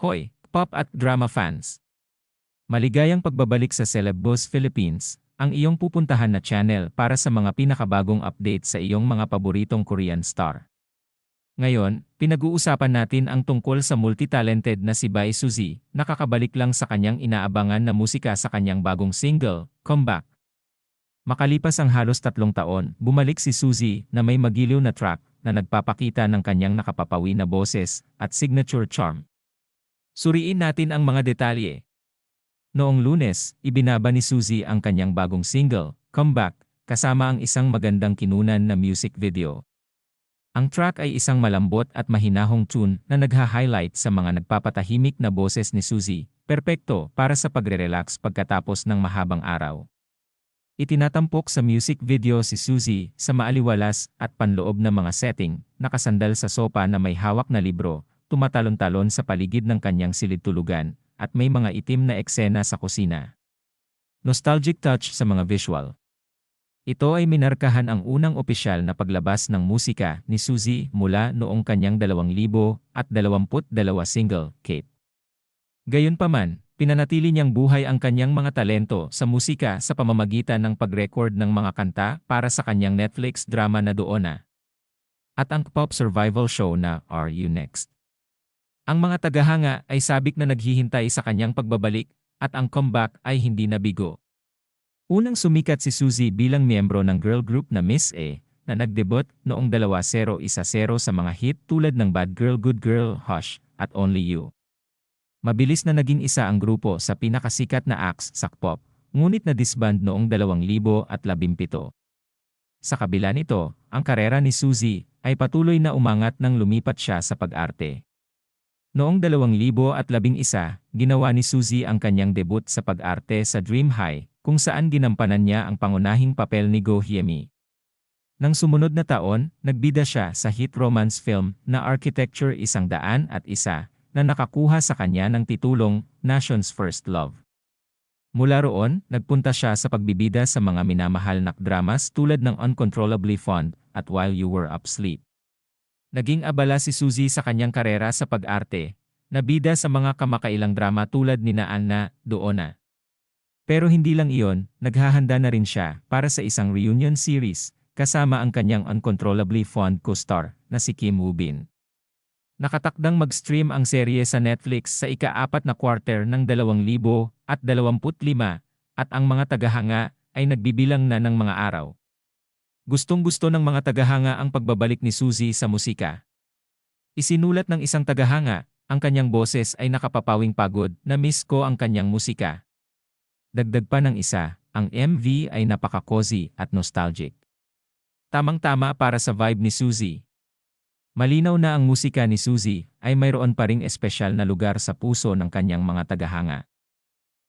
Hoy, pop at drama fans! Maligayang pagbabalik sa Celeb Boss Philippines, ang iyong pupuntahan na channel para sa mga pinakabagong update sa iyong mga paboritong Korean star. Ngayon, pinag-uusapan natin ang tungkol sa multi-talented na si Bae Suzy, nakakabalik lang sa kanyang inaabangan na musika sa kanyang bagong single, Comeback. Makalipas ang halos tatlong taon, bumalik si Suzy na may magiliw na track na nagpapakita ng kanyang nakapapawi na boses at signature charm. Suriin natin ang mga detalye. Noong lunes, ibinaba ni Suzy ang kanyang bagong single, Comeback, kasama ang isang magandang kinunan na music video. Ang track ay isang malambot at mahinahong tune na nagha-highlight sa mga nagpapatahimik na boses ni Suzy, perpekto para sa pagre-relax pagkatapos ng mahabang araw. Itinatampok sa music video si Suzy sa maaliwalas at panloob na mga setting, nakasandal sa sopa na may hawak na libro, tumatalon-talon sa paligid ng kanyang silid tulugan, at may mga itim na eksena sa kusina. Nostalgic touch sa mga visual. Ito ay minarkahan ang unang opisyal na paglabas ng musika ni Suzy mula noong kanyang 2022 single, Kate. Gayunpaman, pinanatili niyang buhay ang kanyang mga talento sa musika sa pamamagitan ng pag-record ng mga kanta para sa kanyang Netflix drama na Doona. At ang pop survival show na Are You Next? Ang mga tagahanga ay sabik na naghihintay sa kanyang pagbabalik at ang comeback ay hindi nabigo. Unang sumikat si Suzy bilang miyembro ng girl group na Miss A, na nagdebut noong 2010 sa mga hit tulad ng Bad Girl Good Girl, Hush, at Only You. Mabilis na naging isa ang grupo sa pinakasikat na acts sa pop, ngunit na disband noong 2017. Sa kabila nito, ang karera ni Suzy ay patuloy na umangat nang lumipat siya sa pag-arte. Noong 2011, ginawa ni Suzy ang kanyang debut sa pag-arte sa Dream High, kung saan ginampanan niya ang pangunahing papel ni Go Hyemi. Nang sumunod na taon, nagbida siya sa hit romance film na Architecture Isang Daan at Isa, na nakakuha sa kanya ng titulong Nation's First Love. Mula roon, nagpunta siya sa pagbibida sa mga minamahal na dramas tulad ng Uncontrollably Fond at While You Were Upsleep. Naging abala si Suzy sa kanyang karera sa pag-arte, nabida sa mga kamakailang drama tulad ni na Anna, Doona. Pero hindi lang iyon, naghahanda na rin siya para sa isang reunion series, kasama ang kanyang uncontrollably fond co-star na si Kim Woo Bin. Nakatakdang mag-stream ang serye sa Netflix sa ika-apat na quarter ng 2025 at ang mga tagahanga ay nagbibilang na ng mga araw. Gustong-gusto ng mga tagahanga ang pagbabalik ni Suzy sa musika. Isinulat ng isang tagahanga, ang kanyang boses ay nakapapawing pagod na miss ko ang kanyang musika. Dagdag pa ng isa, ang MV ay napaka-cozy at nostalgic. Tamang-tama para sa vibe ni Suzy. Malinaw na ang musika ni Suzy ay mayroon pa ring espesyal na lugar sa puso ng kanyang mga tagahanga.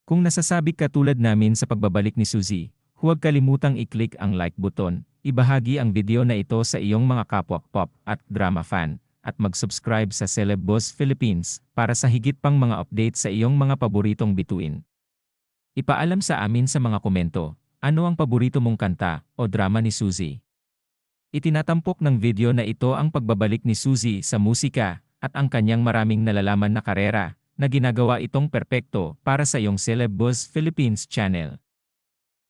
Kung nasasabi ka tulad namin sa pagbabalik ni Suzy, huwag kalimutang i-click ang like button, ibahagi ang video na ito sa iyong mga kapwa pop at drama fan, at mag-subscribe sa Celeb Boss Philippines para sa higit pang mga update sa iyong mga paboritong bituin. Ipaalam sa amin sa mga komento, ano ang paborito mong kanta o drama ni Suzy. Itinatampok ng video na ito ang pagbabalik ni Suzy sa musika at ang kanyang maraming nalalaman na karera na ginagawa itong perpekto para sa iyong Celeb Buzz Philippines channel.